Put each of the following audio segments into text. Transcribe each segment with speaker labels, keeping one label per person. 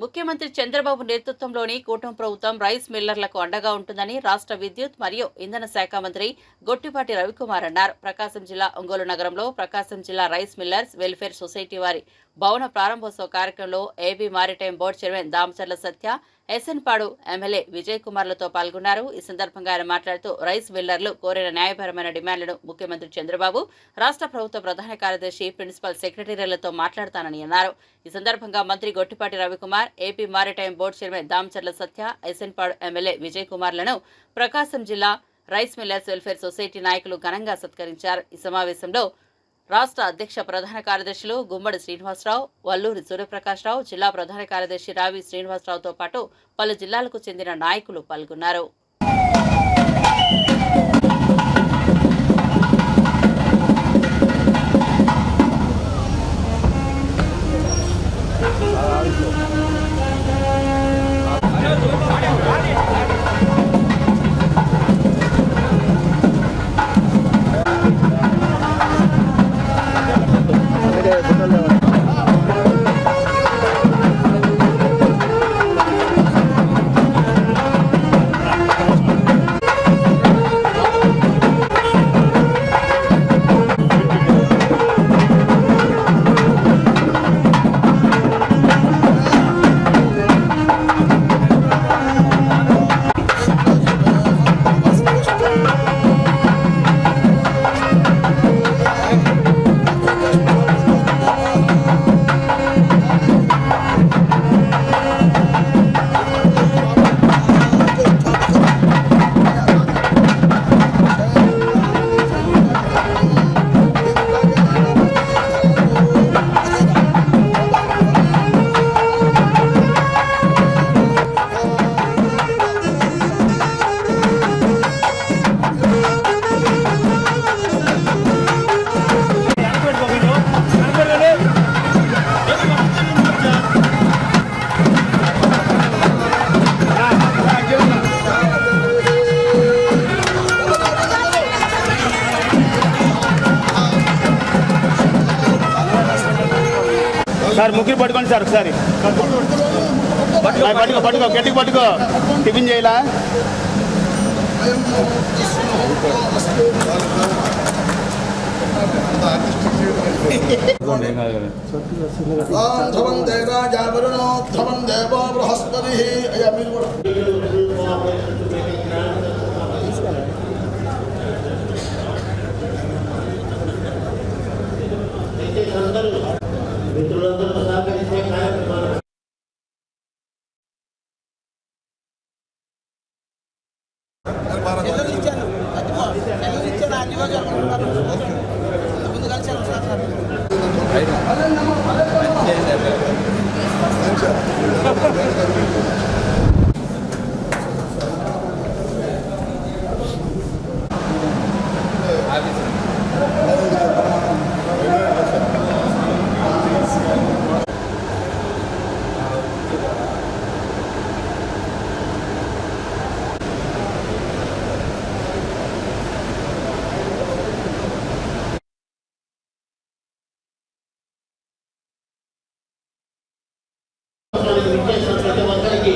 Speaker 1: ముఖ్యమంత్రి చంద్రబాబు నేతృత్వంలోని కూటమి ప్రభుత్వం రైస్ మిల్లర్లకు అండగా ఉంటుందని రాష్ట్ర విద్యుత్ మరియు ఇంధన శాఖ మంత్రి గొట్టిపాటి రవికుమార్ అన్నారు. ప్రకాశం జిల్లా ఒంగోలు నగరంలో ప్రకాశం జిల్లా రైస్ మిల్లర్స్ వెల్ఫేర్ సొసైటీ వారి భవన ప్రారంభోత్సవ కార్యక్రమంలో AB maritime board chairman Damacharla Satya SN Padu MLA Vijay కుమార్లతో పాల్గొన్నారు. ఈ సందర్భంగా ఆయన మాట్లాడుతూ రైస్ మిల్లర్లు కోరిన న్యాయపరమైన డిమాండ్లను ముఖ్యమంత్రి చంద్రబాబు రాష్ట్ర ప్రభుత్వ ప్రధాన కార్యదర్శి ప్రిన్సిపల్ సెక్రటరీలతో మాట్లాడతానని అన్నారు. ఈ సందర్భంగా మంత్రి Gottipati Ravikumar AP maritime board chairman Damacharla Satya SN Padu MLA Vijay కుమార్లను Prakasam జిల్లా రైస్ మిల్లర్స్ వెల్ఫేర్ సొసైటీ నాయకులు ఘనంగా సత్కరించారు. ఈ సమావేశంలో రాష్ట్ర అధ్యక్ష ప్రధాన కార్యదర్శులు గుమ్మడి శ్రీనివాసరావు వల్లూరి సూర్యప్రకాశ్రావు జిల్లా ప్రధాన కార్యదర్శి రావి శ్రీనివాసరావుతో పాటు పలు జిల్లాలకు చెందిన నాయకులు పాల్గొన్నారు.
Speaker 2: సార్ ముగ్గురు పట్టుకోండి సార్ ఒకసారి. పట్టుకో పట్టుకో గట్టికి పట్టుకో. టిఫిన్ చేయాలా?
Speaker 3: ధ్రువం దేవాజావరుణో ధ్రువం దేవో బృహస్పతి అయ్యా మీరు కూడా
Speaker 4: మిత్రులందరూ సహకరించే కార్యక్రమాలు
Speaker 5: సెలవులు ఇచ్చాను అదిగో, సెలవులు ఇచ్చాను ఆ నియోజకవర్గం ముందు కలిసాను
Speaker 4: విచ్చేసిన ప్రతి ఒక్కరికి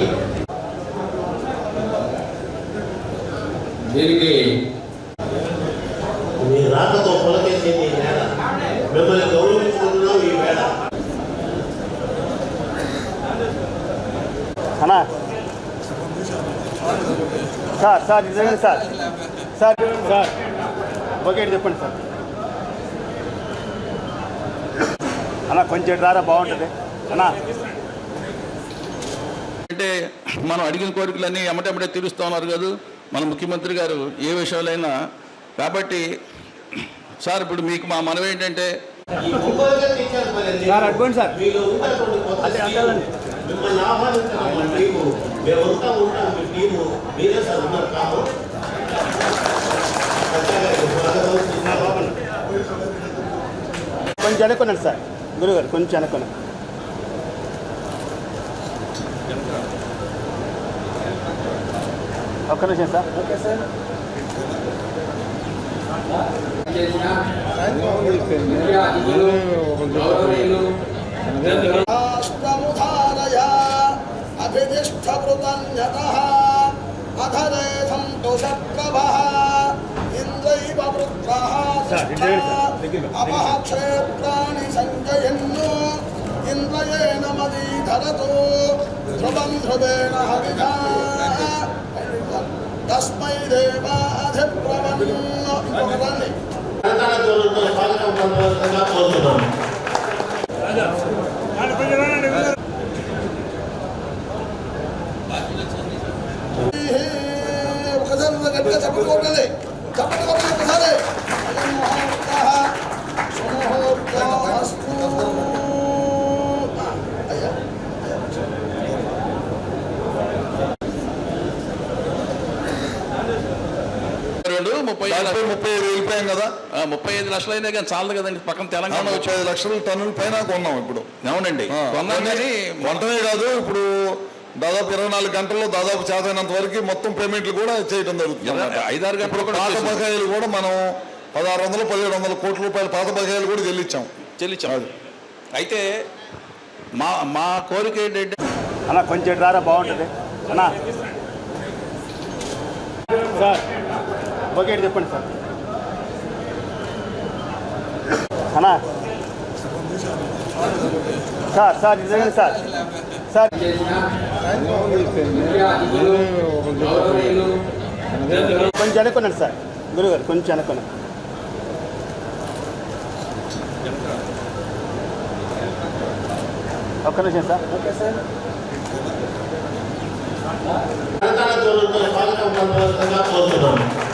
Speaker 6: దీనికి
Speaker 4: మీ రాకతో పొలకేసేది వేళ మిమ్మల్ని గౌరవించుకుంటున్నాం ఈ వేళ
Speaker 2: అన్నా. సార్ సార్ నిజంగా సార్. Sir sir. ఓకే చెప్పండి సార్. అన్నా కొంచెం రారా బాగుంటుంది. అన్నా.
Speaker 6: అంటే మనం అడిగిన కోరికలన్నీ ఎమటెమటే తీరుస్తూ ఉన్నారు కదా. మన ముఖ్యమంత్రి గారు ఏ విషయాలైనా కాబట్టి సార్ ఇప్పుడు మీకు మా మనవి ఏంటంటే
Speaker 2: సార్ సార్. కొంచెం అనుకున్నాను సార్. గురుగారు కొంచెం అనుకున్నాను. How can I change that?
Speaker 6: Okay,
Speaker 3: sir.
Speaker 7: अभिदिष्ठवृतन्यतः अधरे सन्तोषप्रभः इन्द्रैव इन्द्रयेण मदीधरतो ध्रुवं ध्रुवेण हविषा तस्मै देवाधिप्रवन् ఇంకొకదాన్ని
Speaker 4: కరతాళ ధ్వనులతో స్వాగతం పలకవలసిందిగా కోరుతున్నాం
Speaker 7: ఒకసారి గట్టిగా చప్పట్లు కొట్టాలి చప్పట్లు కొట్టాలి ఒకసారి
Speaker 6: ముప్పై ఐదు
Speaker 3: దాదాపు ముప్పై ఐదు వెళ్ళిపోయాం కదా.
Speaker 6: ముప్పై ఐదు లక్షలు అయినా కానీ చాలదు కదండి. పక్కన తెలంగాణ
Speaker 3: ముప్పై
Speaker 6: వచ్చి
Speaker 3: ఐదు లక్షల టన్నుల పైన కొన్నాం ఇప్పుడు.
Speaker 6: అవునండి. కొన్నాం కానీ
Speaker 3: వంటనే కాదు ఇప్పుడు దాదాపు ఇరవై నాలుగు గంటల్లో దాదాపు చేతైనంత వరకు మొత్తం పేమెంట్లు కూడా చేయడం జరుగుతుంది.
Speaker 6: ఐదారు గంటలు
Speaker 3: పాత. బకాయిలు కూడా మనం పదహారు వందలు పదిహేడు వందల కోట్ల రూపాయల పాత బకాయిలు కూడా చెల్లించాం.
Speaker 6: చెల్లించాం. అయితే మా మా కోరిక ఏంటంటే
Speaker 2: అన్న కొంచెం రారా బాగుంటుంది. అన్న. సార్ ఓకే చెప్పండి సార్. అన్న. సార్ సార్ ఇది సార్. సార్. కొంచెం అనుకున్నాను సార్. గురుగారు కొంచెం అనుకున్నాను ఒక్క నిమిషం సార్.
Speaker 4: ఓకే సార్ స్వాగతం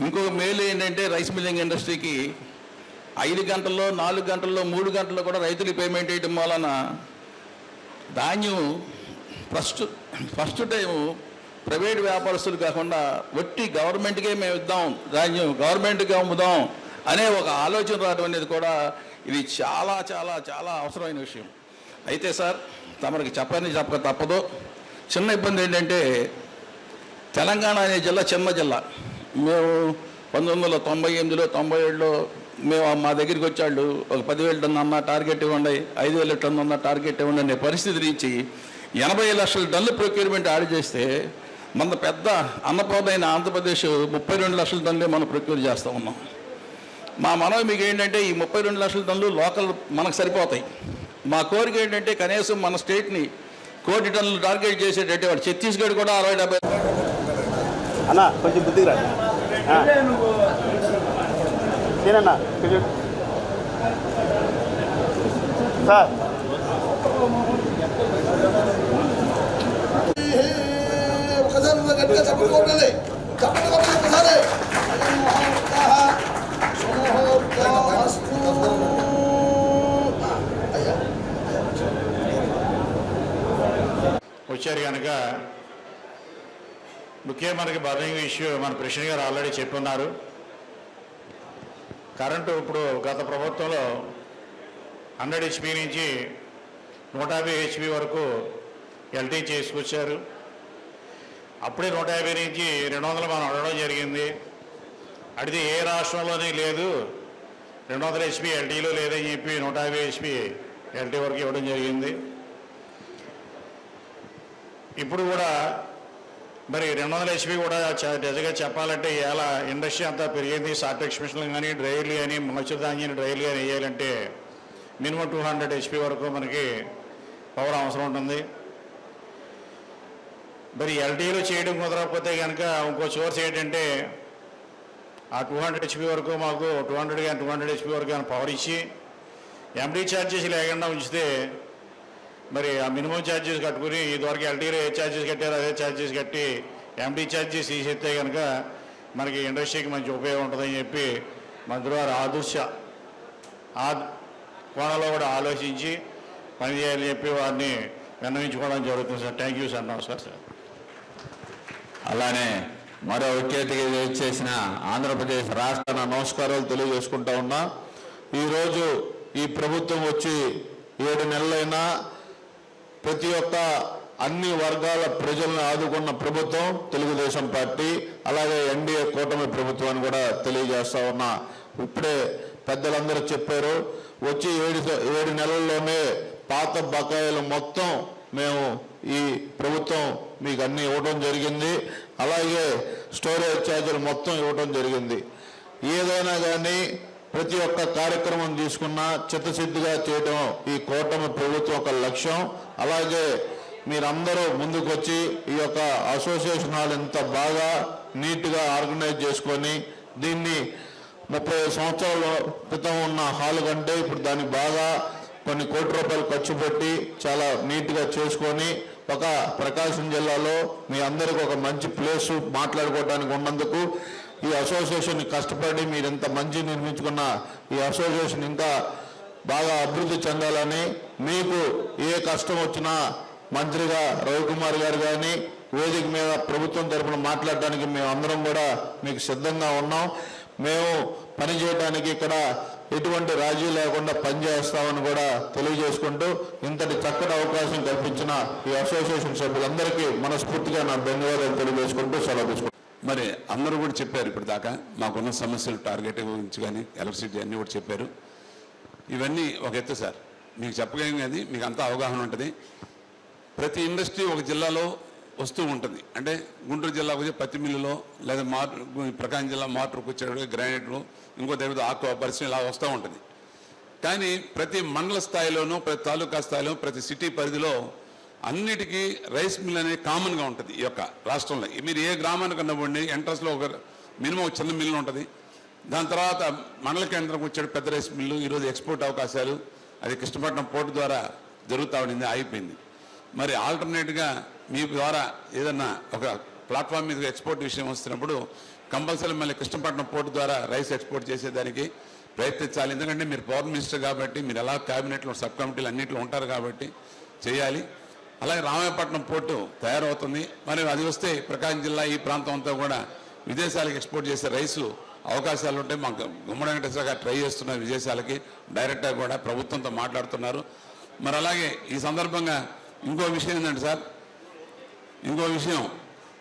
Speaker 6: ఇంకొక మేలు ఏంటంటే రైస్ మిల్లింగ్ ఇండస్ట్రీకి ఐదు గంటల్లో నాలుగు గంటల్లో మూడు గంటల్లో కూడా రైతులు పేమెంట్ వేయడం వలన ధాన్యం ఫస్ట్ ఫస్ట్ టైం ప్రైవేట్ వ్యాపారస్తులు కాకుండా వట్టి గవర్నమెంట్కే మేము ఇద్దాం ధాన్యం గవర్నమెంట్కి అమ్ముదాం అనే ఒక ఆలోచన రావడం అనేది కూడా ఇది చాలా చాలా చాలా అవసరమైన విషయం. అయితే సార్ తమరికి చెప్పని చెప్పక తప్పదు. చిన్న ఇబ్బంది ఏంటంటే తెలంగాణ అనే జిల్లా చిన్న జిల్లా. మేము పంతొమ్మిది వందల తొంభై ఎనిమిదిలో తొంభై ఏడులో మేము మా దగ్గరికి వచ్చాళ్ళు. ఒక పదివేల టన్ను అన్న టార్గెట్ ఇవ్వండి ఐదు వేల టన్ను అన్న టార్గెట్ ఇవ్వండి అనే పరిస్థితి నుంచి ఎనభై లక్షల టన్నులు ప్రొక్యూర్మెంట్ యాడ్ చేస్తే మన పెద్ద అన్నపూర్ణ ఆంధ్రప్రదేశ్ ముప్పై రెండు లక్షల టన్నులే మనం ప్రొక్యూర్ చేస్తూ ఉన్నాం. మా మనవి మీకు ఏంటంటే ఈ ముప్పై రెండు లక్షల టన్నులు లోకల్ మనకు సరిపోతాయి. మా కోరిక ఏంటంటే కనీసం మన స్టేట్ని కోటి టన్నులు టార్గెట్ చేసేటట్టు వాడు. ఛత్తీస్గఢ్ కూడా అరవై డెబ్బై
Speaker 2: అన్న కొంచెం బుద్ధికి రా. నేనన్నా కొంచెం. సార్.
Speaker 7: ఒకసారి గట్టిగా చప్పట్లు కొట్టాలి ఒకసారి
Speaker 8: వచ్చారు కనుక ముఖ్యంగా మనకి బర్నింగ్ ఇష్యూ మన ప్రెసిడెంట్ గారు ఆల్రెడీ చెప్పున్నారు. కరెంటు ఇప్పుడు గత ప్రభుత్వంలో హండ్రెడ్ హెచ్పి నుంచి నూట యాభై హెచ్పి వరకు ఎల్టీ చేసుకొచ్చారు. అప్పుడే నూట యాభై నుంచి రెండు వందలు మనం అడగడం జరిగింది. అడిగితే ఏ రాష్ట్రంలోనే లేదు రెండు వందల హెచ్పి ఎల్టీలో లేదని చెప్పి నూట యాభై హెచ్పి ఎల్టీ వరకు ఇవ్వడం జరిగింది. ఇప్పుడు కూడా మరి రెండు వందల హెచ్పి కూడా నిజంగా చెప్పాలంటే ఇలా ఇండస్ట్రీ అంతా పెరిగింది. సాఫ్ట్ మిషన్లు కానీ డ్రైవ్లు కానీ మత్స్యధాన్యం డ్రైవ్లు కానీ వేయాలంటే మినిమం టూ హండ్రెడ్ హెచ్పి వరకు మనకి పవర్ అవసరం ఉంటుంది. మరి ఎల్టీలో చేయడం కుదరకపోతే కనుక ఇంకో సోర్స్ ఏంటంటే ఆ టూ హండ్రెడ్ హెచ్పి వరకు మాకు టూ హండ్రెడ్ కానీ టూ హండ్రెడ్ హెచ్పి వరకు కానీ పవర్ ఇచ్చి ఎండీ ఛార్జెస్ లేకుండా ఉంచితే మరి ఆ మినిమం ఛార్జెస్ కట్టుకుని ఇదివరకు ఎల్టీలో ఏ ఛార్జెస్ కట్టారో అదే ఛార్జెస్ కట్టి ఎండీ ఛార్జెస్ తీసేస్తే కనుక మనకి ఇండస్ట్రీకి మంచి ఉపయోగం ఉంటుందని చెప్పి మంత్రి వారు ఆదర్శ ఆ కోణంలో కూడా ఆలోచించి పనిచేయాలని చెప్పి వారిని విన్నవించుకోవడం జరుగుతుంది సార్. Thank you sir. నమస్కారం సార్.
Speaker 9: అలానే మరో విఖ్యాతికి చేసిన ఆంధ్రప్రదేశ్ రాష్ట్ర నమస్కారాలు తెలియజేసుకుంటా ఉన్నా ఈరోజు ఈ ప్రభుత్వం వచ్చి ఏడు నెలలైనా ప్రతి ఒక్క అన్ని వర్గాల ప్రజలను ఆదుకున్న ప్రభుత్వం తెలుగుదేశం పార్టీ అలాగే ఎన్డీఏ కూటమి ప్రభుత్వాన్ని కూడా తెలియజేస్తా ఉన్నా. ఇప్పుడే పెద్దలందరూ చెప్పారు వచ్చి ఏడు ఏడు నెలల్లోనే పాత బకాయిలు మొత్తం మేము ఈ ప్రభుత్వం మీకు అన్ని ఇవ్వడం జరిగింది అలాగే స్టోరేజ్ ఛార్జీలు మొత్తం ఇవ్వడం జరిగింది. ఏదైనా కానీ ప్రతి ఒక్క కార్యక్రమం తీసుకున్నా చిత్తశుద్ధిగా చేయడం ఈ కూటమి ప్రభుత్వం ఒక లక్ష్యం. అలాగే మీరందరూ ముందుకొచ్చి ఈ యొక్క అసోసియేషన్ హాల్ ఇంత బాగా నీట్గా ఆర్గనైజ్ చేసుకొని దీన్ని ముప్పై సంవత్సరాల క్రితం ఉన్న హాల్ కంటే ఇప్పుడు దాన్ని బాగా కొన్ని కోట్ల రూపాయలు ఖర్చు పెట్టి చాలా నీట్గా చేసుకొని ఒక ప్రకాశం జిల్లాలో మీ అందరికి ఒక మంచి ప్లేసు మాట్లాడుకోవడానికి ఉన్నందుకు ఈ అసోసియేషన్ కష్టపడి మీరు ఇంత మంచి నిర్మించుకున్న ఈ అసోసియేషన్ ఇంకా బాగా అభివృద్ధి చెందాలని మీకు ఏ కష్టం వచ్చినా మంత్రిగా రవికుమార్ గారు కానీ వేదిక మీద ప్రభుత్వం తరపున మాట్లాడడానికి మేము అందరం కూడా మీకు సిద్ధంగా ఉన్నాం. మేము పనిచేయడానికి ఇక్కడ ఎటువంటి రాజీ లేకుండా పనిచేస్తామని కూడా తెలియజేసుకుంటూ ఇంతటి చక్కటి అవకాశం కల్పించిన ఈ అసోసియేషన్ సభ్యులందరికీ మనస్ఫూర్తిగా నా ధన్యవాదాలు తెలియజేసుకుంటూ సెలవు
Speaker 10: మరి అందరూ కూడా చెప్పారు ఇప్పుడు దాకా మాకున్న సమస్యలు టార్గెట్ గురించి కానీ ఎలక్ట్రిసిటీ అన్నీ కూడా చెప్పారు. ఇవన్నీ ఒక ఎత్తు సార్. మీకు చెప్పగలం కానీ మీకు అంతా అవగాహన ఉంటుంది. ప్రతి ఇండస్ట్రీ ఒక జిల్లాలో వస్తూ ఉంటుంది. అంటే గుంటూరు జిల్లాకు వచ్చే పత్తి మిల్లులో లేదా మార్ ప్రకాశం జిల్లా మోటార్కి వచ్చేటప్పుడు గ్రానైట్లు ఇంకో దగ్గర ఆక్వా పరిశ్రమ ఇలా వస్తూ ఉంటుంది. కానీ ప్రతి మండల స్థాయిలోనూ ప్రతి తాలూకా స్థాయిలో ప్రతి సిటీ పరిధిలో అన్నిటికీ రైస్ మిల్ అనేది కామన్గా ఉంటుంది ఈ యొక్క రాష్ట్రంలో. మీరు ఏ గ్రామానికి అన్నవ్వండి ఎంట్రన్స్లో ఒక మినిమం చిన్న మిల్లు ఉంటుంది. దాని తర్వాత మండల కేంద్రంకి వచ్చాడు పెద్ద రైస్ మిల్లు. ఈరోజు ఎక్స్పోర్ట్ అవకాశాలు అది కృష్ణపట్నం పోర్టు ద్వారా జరుగుతూ ఉండింది ఆగిపోయింది. మరి ఆల్టర్నేట్గా మీ ద్వారా ఏదన్నా ఒక ప్లాట్ఫామ్ మీద ఎక్స్పోర్ట్ విషయం వస్తున్నప్పుడు కంపల్సరీ మళ్ళీ కృష్ణపట్నం పోర్టు ద్వారా రైస్ ఎక్స్పోర్ట్ చేసేదానికి ప్రయత్నించాలి ఎందుకంటే మీరు పవర్ మినిస్టర్ కాబట్టి మీరు ఎలా క్యాబినెట్లో సబ్ కమిటీలు అన్నింటిలో ఉంటారు కాబట్టి చేయాలి. అలాగే రామాయపట్నం పోర్టు తయారవుతుంది. మరి అది వస్తే ప్రకాశం జిల్లా ఈ ప్రాంతం అంతా కూడా విదేశాలకు ఎక్స్పోర్ట్ చేసే రైసు అవకాశాలు ఉంటాయి మాకు గుమ్మడి వెంకటేశ్వర గారు ట్రై చేస్తున్నారు విదేశాలకి డైరెక్టర్ కూడా ప్రభుత్వంతో మాట్లాడుతున్నారు. మరి అలాగే ఈ సందర్భంగా ఇంకో విషయం ఏంటంటే సార్ ఇంకో విషయం.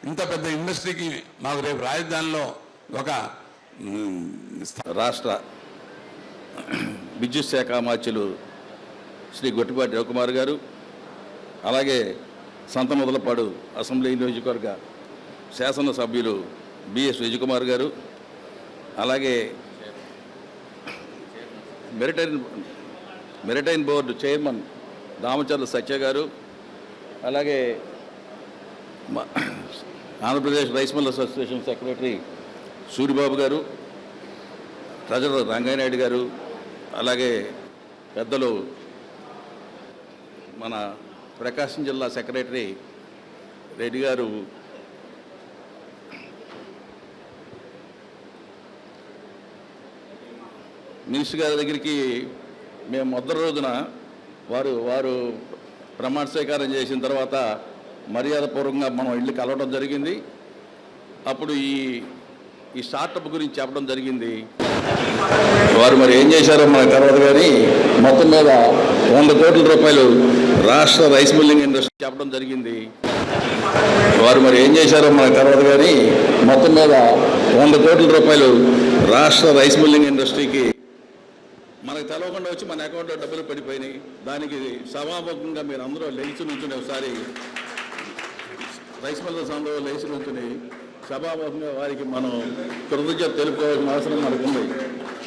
Speaker 10: ఇంత పెద్ద ఇండస్ట్రీకి మాకు రేపు రాజధానిలో ఒక
Speaker 6: రాష్ట్ర విద్యుత్ శాఖ మార్చులు శ్రీ గొట్టిపాటి రవికుమార్ గారు అలాగే సంత మొదలపాడు అసెంబ్లీ నియోజకవర్గ శాసనసభ్యులు బిఎస్ విజయకుమార్ గారు అలాగే maritime maritime board chairman Ramachandra Satya గారు అలాగే మా- Andhra Pradesh rice mill association secretary Suribabu గారు ట్రెజరర్ రంగయ్యనాయుడు గారు అలాగే పెద్దలు మన ప్రకాశం జిల్లా సెక్రటరీ రెడ్డి గారు మినిస్టర్ గారి దగ్గరికి మేము మొదటి రోజున వారు వారు ప్రమాణ స్వీకారం చేసిన తర్వాత మర్యాదపూర్వకంగా మనం ఇల్లు కలవడం జరిగింది. అప్పుడు ఈ ఈ స్టార్టప్ గురించి చెప్పడం జరిగింది. వారు మరి ఏం చేశారో మనకు తర్వాత కానీ మొత్తం మీద వంద కోట్ల రూపాయలు రాష్ట్ర రైస్ మిల్లింగ్ ఇండస్ట్రీ చెప్పడం జరిగింది. వారు మరి ఏం చేశారో మనకు తర్వాత కానీ మొత్తం మీద వంద కోట్ల రూపాయలు రాష్ట్ర రైస్ మిల్లింగ్ ఇండస్ట్రీకి మనకు తెలవకుండా వచ్చి మన అకౌంట్లో డబ్బులు పడిపోయినాయి. దానికి సభాముఖంగా మీరు అందరూ లేచి నుంచుని ఒకసారి రైస్ మిల్లర్స్ అందరూ లేచి నుంచుని సభాముఖంగా వారికి మనం కృతజ్ఞత తెలుపుకోవాల్సిన అవసరం మనకు ఉంది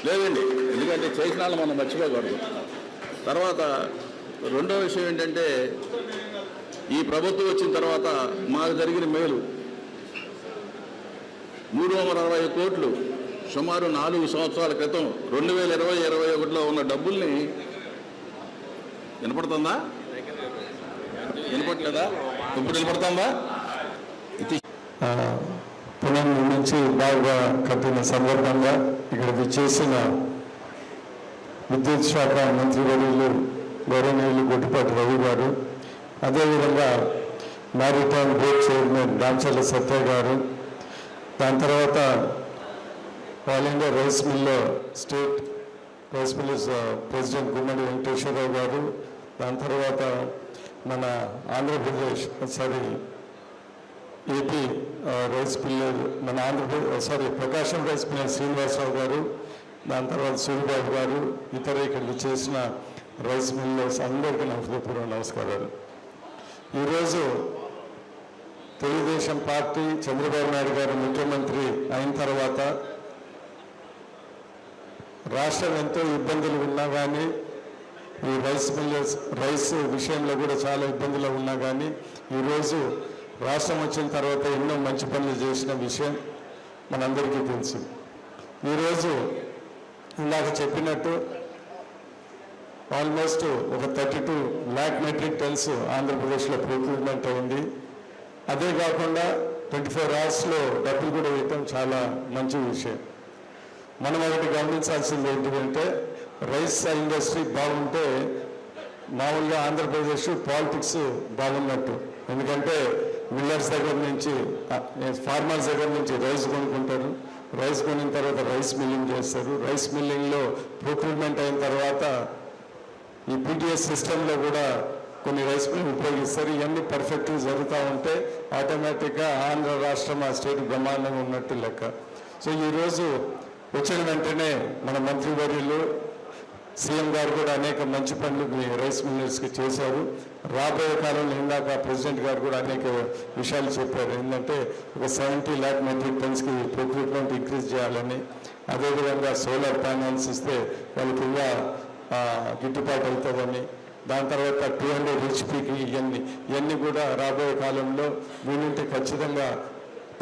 Speaker 6: లేదండి ఎందుకంటే చేసిన వాళ్ళు మనం మర్చిపోకూడదు. తర్వాత రెండో విషయం ఏంటంటే ఈ ప్రభుత్వం వచ్చిన తర్వాత మాకు జరిగిన మేలు. మూడు వందల అరవై కోట్లు సుమారు నాలుగు సంవత్సరాల క్రితం రెండు వేల ఇరవై ఇరవై ఒకటిలో ఉన్న డబ్బుల్ని వినపడుతుందా? వినపట్లేదా ఇప్పుడు వినపడుతుందా? ఇది
Speaker 11: నుంచి బాగా కట్టిన సందర్భంగా ఇక్కడ విచ్చేసిన విద్యుత్ శాఖ మంత్రివర్యులు
Speaker 12: గౌరవనీయులు గుట్టిపాటి రవి గారు అదేవిధంగా maritime board chairman Damacharla Satya గారు దాని తర్వాత ఆల్ ఇండియా రైస్ మిల్లో state rice mills president Gummadi Venkateswara Rao గారు దాని తర్వాత మన Andhra Pradesh sorry AP rice miller మన Andhra Pradesh sorry Prakasam rice miller Srinivasa Rao గారు దాని తర్వాత సూరిబాబు గారు ఇతర ఇక్కడ చేసిన రైస్ మిల్లర్స్ అందరికీ నా హృదయపూర్వ నమస్కారాలు. ఈరోజు తెలుగుదేశం పార్టీ చంద్రబాబు నాయుడు గారు ముఖ్యమంత్రి అయిన తర్వాత రాష్ట్రం ఎంతో ఇబ్బందులు ఉన్నా కానీ ఈ రైస్ మిల్లర్స్ రైస్ విషయంలో కూడా చాలా ఇబ్బందులు ఉన్నా కానీ ఈరోజు రాష్ట్రం వచ్చిన తర్వాత ఎన్నో మంచి పనులు చేసిన విషయం మనందరికీ తెలుసు. ఈరోజు ఇందాక చెప్పినట్టు ఆల్మోస్ట్ ఒక thirty two lakh metric tons ఆంధ్రప్రదేశ్లో ప్రొక్యూర్మెంట్ అయింది అదే కాకుండా ట్వంటీ ఫోర్ అవర్స్లో డబ్బులు కూడా వేయటం చాలా మంచి విషయం. మనం ఒకటి గమనించాల్సింది ఏంటంటే రైస్ ఇండస్ట్రీ బాగుంటే మామూలుగా ఆంధ్రప్రదేశ్ పాలిటిక్స్ బాగున్నట్టు. ఎందుకంటే మిల్లర్స్ దగ్గర నుంచి ఫార్మర్స్ దగ్గర నుంచి రైస్ కొనుక్కుంటారు. రైస్ కొనిన తర్వాత రైస్ మిల్లింగ్ చేస్తారు. రైస్ మిల్లింగ్లో ప్రొక్యూర్మెంట్ అయిన తర్వాత ఈ పీటీఎస్ సిస్టంలో కూడా కొన్ని రైస్ మిల్ ఉపయోగిస్తారు. ఇవన్నీ పర్ఫెక్ట్గా జరుగుతూ ఉంటే ఆటోమేటిక్గా ఆంధ్ర రాష్ట్రం ఆ స్టేట్ బ్రహ్మాండంగా ఉన్నట్టు లెక్క. సో ఈరోజు వచ్చిన వెంటనే మన మంత్రివర్యులు సీఎం గారు కూడా అనేక మంచి పనులు మీ రైస్ మిల్లర్స్కి చేశారు. రాబోయే కాలంలో ఇందాక ప్రెసిడెంట్ గారు కూడా అనేక విషయాలు చెప్పారు. ఏంటంటే ఒక సెవెంటీ ల్యాక్ మెట్రిక్ టన్స్కి ప్రొక్యూర్మెంట్ ఇంక్రీజ్ చేయాలని అదేవిధంగా సోలార్ ప్యానల్స్ ఇస్తే వాళ్ళకి ఇంకా గిట్టుబాటు అవుతుందని దాని తర్వాత టూ హండ్రెడ్ హెచ్పికి ఇవన్నీ ఇవన్నీ కూడా రాబోయే కాలంలో వీలుంటే ఖచ్చితంగా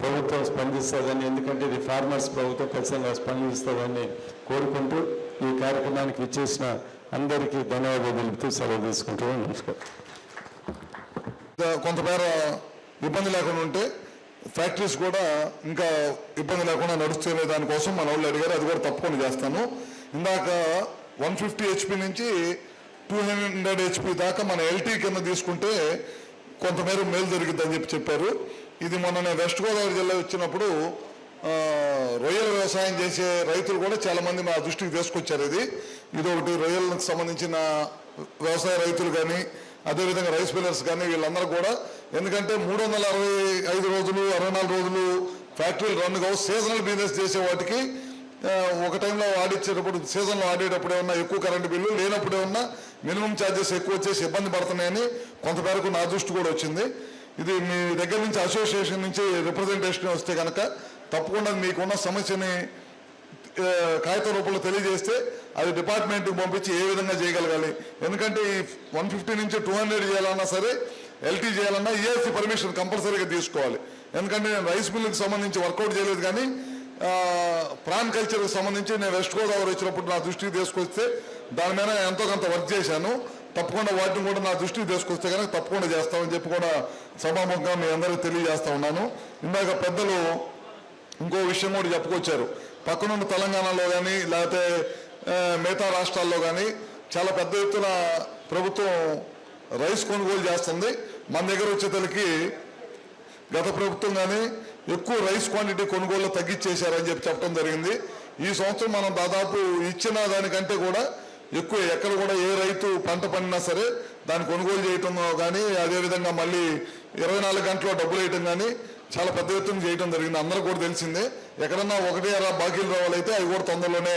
Speaker 12: ప్రభుత్వం స్పందిస్తుందని ఎందుకంటే ఇది ఫార్మర్స్ ప్రభుత్వం ఖచ్చితంగా స్పందిస్తుందని కోరుకుంటూ ఈ కార్యక్రమానికి ఇచ్చేసిన అందరికీ ధన్యవాదాలు తెలుపుతూ సెలవు తీసుకుంటున్నాను. నమస్కారం.
Speaker 3: కొంతమేర ఇబ్బంది లేకుండా ఉంటే ఫ్యాక్టరీస్ కూడా ఇంకా ఇబ్బంది లేకుండా నడుస్తున్న దానికోసం మన వాళ్ళు అడిగారు. అది కూడా తప్పకుండా చేస్తాను. ఇందాక వన్ ఫిఫ్టీ హెచ్పి నుంచి టూ హండ్రెడ్ హెచ్పి దాకా మన ఎల్టీ కింద తీసుకుంటే కొంతమేర మేలు దొరికిద్దని చెప్పి చెప్పారు. ఇది మొన్న నేను వెస్ట్ గోదావరి జిల్లా వచ్చినప్పుడు రొయ్యల వ్యవసాయం చేసే రైతులు కూడా చాలామంది మా దృష్టికి తీసుకొచ్చారు ఇది. ఇది ఒకటి రొయ్యలకు సంబంధించిన వ్యవసాయ రైతులు కానీ అదేవిధంగా రైస్ మిల్లర్స్ కానీ వీళ్ళందరూ కూడా. ఎందుకంటే మూడు వందల అరవై ఐదు రోజులు అరవై నాలుగు రోజులు ఫ్యాక్టరీలు రన్ కావు. సీజనల్ బిజినెస్ చేసే వాటికి ఒక టైంలో ఆడిచ్చేటప్పుడు సీజన్లో ఆడేటప్పుడు ఏమన్నా ఎక్కువ కరెంటు బిల్లు లేనప్పుడు ఏమన్నా మినిమం ఛార్జెస్ ఎక్కువ వచ్చేసి ఇబ్బంది పడుతున్నాయని కొంతమేరకు నా దృష్టి కూడా వచ్చింది. ఇది మీ దగ్గర నుంచి అసోసియేషన్ నుంచి రిప్రజెంటేషన్ వస్తే కనుక తప్పకుండా మీకున్న సమస్యని కాగిత రూపంలో తెలియజేస్తే అది డిపార్ట్మెంట్కి పంపించి ఏ విధంగా చేయగలగాలి? ఎందుకంటే ఈ వన్ ఫిఫ్టీ నుంచి టూ హండ్రెడ్ చేయాలన్నా సరే ఎల్టీ చేయాలన్నా ఈఎస్సీ పర్మిషన్ కంపల్సరీగా తీసుకోవాలి. ఎందుకంటే నేను రైస్ మిల్లుకి సంబంధించి వర్కౌట్ చేయలేదు కానీ ప్రాన్ కల్చర్కి సంబంధించి నేను వెస్ట్ గోదావరి వచ్చినప్పుడు నా దృష్టికి తీసుకొస్తే దాని మీద ఎంతో కొంత వర్క్ చేశాను. తప్పకుండా వాటిని కూడా నా దృష్టికి తీసుకొస్తే కనుక తప్పకుండా చేస్తామని చెప్పి కూడా సభాముఖంగా మీ అందరికీ తెలియజేస్తా ఉన్నాను. ఇందాక పెద్దలు ఇంకో విషయం కూడా చెప్పుకొచ్చారు. పక్కనున్న తెలంగాణలో కానీ లేకపోతే మిగతా రాష్ట్రాల్లో కానీ చాలా పెద్ద ఎత్తున ప్రభుత్వం రైస్ కొనుగోలు చేస్తుంది. మన దగ్గర వచ్చేతలకి గత ప్రభుత్వం కానీ ఎక్కువ రైస్ క్వాంటిటీ కొనుగోలు తగ్గించేశారని చెప్పి చెప్పడం జరిగింది. ఈ సంవత్సరం మనం దాదాపు ఇచ్చిన దానికంటే కూడా ఎక్కువ ఎక్కడ కూడా ఏ రైతు పంట పండినా సరే దాన్ని కొనుగోలు చేయటం కానీ అదేవిధంగా మళ్ళీ ఇరవై నాలుగు గంటల్లో డబ్బులు వేయటం కానీ చాలా పెద్ద ఎత్తున చేయటం జరిగింది. అందరూ కూడా తెలిసిందే. ఎక్కడన్నా ఒకటి అలా బాకీలు రావాలైతే అవి కూడా తొందరలోనే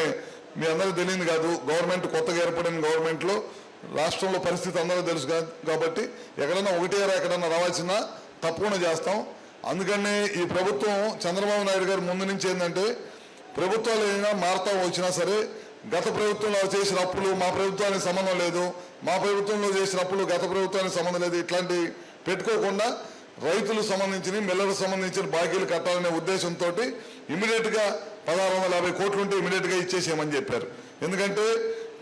Speaker 3: మీ అందరికీ తెలియదు కాదు. గవర్నమెంట్ కొత్తగా ఏర్పడిన గవర్నమెంట్లో రాష్ట్రంలో పరిస్థితి అందరూ తెలుసు కాబట్టి ఎక్కడన్నా ఒకటి అరా ఎక్కడన్నా రావాల్సిన తప్పకుండా చేస్తాం. అందుకనే ఈ ప్రభుత్వం చంద్రబాబు నాయుడు గారు ముందు నుంచి ఏంటంటే ప్రభుత్వాలు ఏమైనా మారుతా వచ్చినా సరే గత ప్రభుత్వంలో చేసిన అప్పులు మా ప్రభుత్వానికి సంబంధం లేదు. మా ప్రభుత్వంలో చేసిన అప్పులు గత ప్రభుత్వానికి సంబంధం లేదు. ఇట్లాంటి పెట్టుకోకుండా రైతులకు సంబంధించిన మిల్లర్లకు సంబంధించిన బాకీలు కట్టాలనే ఉద్దేశంతో గా పదహారు వందల యాభై కోట్లు ఉంటే immediate గా ఇచ్చేసేయమని చెప్పారు. ఎందుకంటే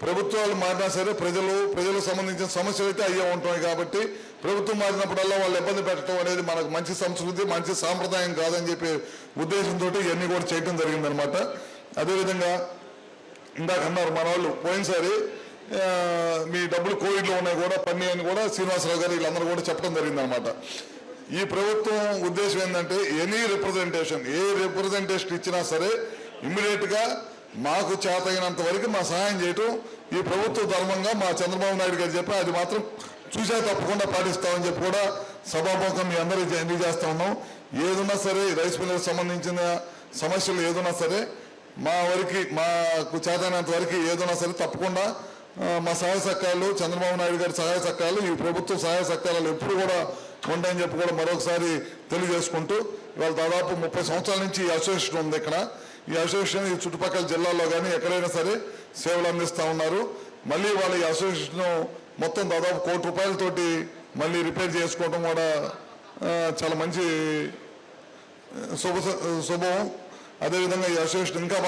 Speaker 3: ప్రభుత్వాలు మారినా సరే ప్రజలు ప్రజలకు సంబంధించిన సమస్యలు అయితే అయ్యే ఉంటాయి కాబట్టి ప్రభుత్వం మారినప్పుడల్లా వాళ్ళు ఇబ్బంది పెట్టడం అనేది మనకు మంచి సంస్కృతి మంచి సాంప్రదాయం కాదని చెప్పే ఉద్దేశంతో ఇవన్నీ కూడా చేయడం జరిగిందనమాట అదేవిధంగా ఇందాక అన్నారు మన వాళ్ళు పోయినసారి మీ డబ్బులు కోవిడ్లో ఉన్నాయి కూడా పని అని కూడా శ్రీనివాసరావు గారు వీళ్ళందరూ కూడా చెప్పడం జరిగిందనమాట ఈ ప్రభుత్వం ఉద్దేశం ఏంటంటే ఎనీ రిప్రజెంటేషన్ ఏ రిప్రజెంటేషన్ ఇచ్చినా సరే ఇమ్మీడియట్గా మాకు చేతగినంత వరకు మా సహాయం చేయటం ఈ ప్రభుత్వ ధర్మంగా మా చంద్రబాబు నాయుడు గారు చెప్పి అది మాత్రం చూసా తప్పకుండా పాటిస్తామని చెప్పి కూడా సభాముఖం మీ అందరికీ తెలియజేస్తా ఉన్నాం. ఏదున్నా సరే రైస్ మిల్లర్ సంబంధించిన సమస్యలు ఏదున్నా సరే మా వరకు మాకు చేతనంత వరకు ఏదైనా సరే తప్పకుండా మా సహాయ సహకారాలు చంద్రబాబు నాయుడు గారి సహాయ సహకారాలు ఈ ప్రభుత్వ సహాయ సహకారాలు ఎప్పుడు కూడా ఉంటాయని చెప్పి కూడా మరొకసారి తెలియజేసుకుంటూ ఇవాళ దాదాపు ముప్పై సంవత్సరాల నుంచి ఈ అసోసియేషన్ ఉంది ఇక్కడ. ఈ అసోసియేషన్ ఈ చుట్టుపక్కల జిల్లాల్లో కానీ ఎక్కడైనా సరే సేవలు అందిస్తూ ఉన్నారు. మళ్ళీ వాళ్ళ ఈ అసోసియేషన్ మొత్తం దాదాపు కోటి రూపాయలతోటి మళ్ళీ రిపేర్ చేసుకోవడం కూడా చాలా మంచి శుభ శుభం. అదేవిధంగా ఈ అసోసియేషన్ ఇంకా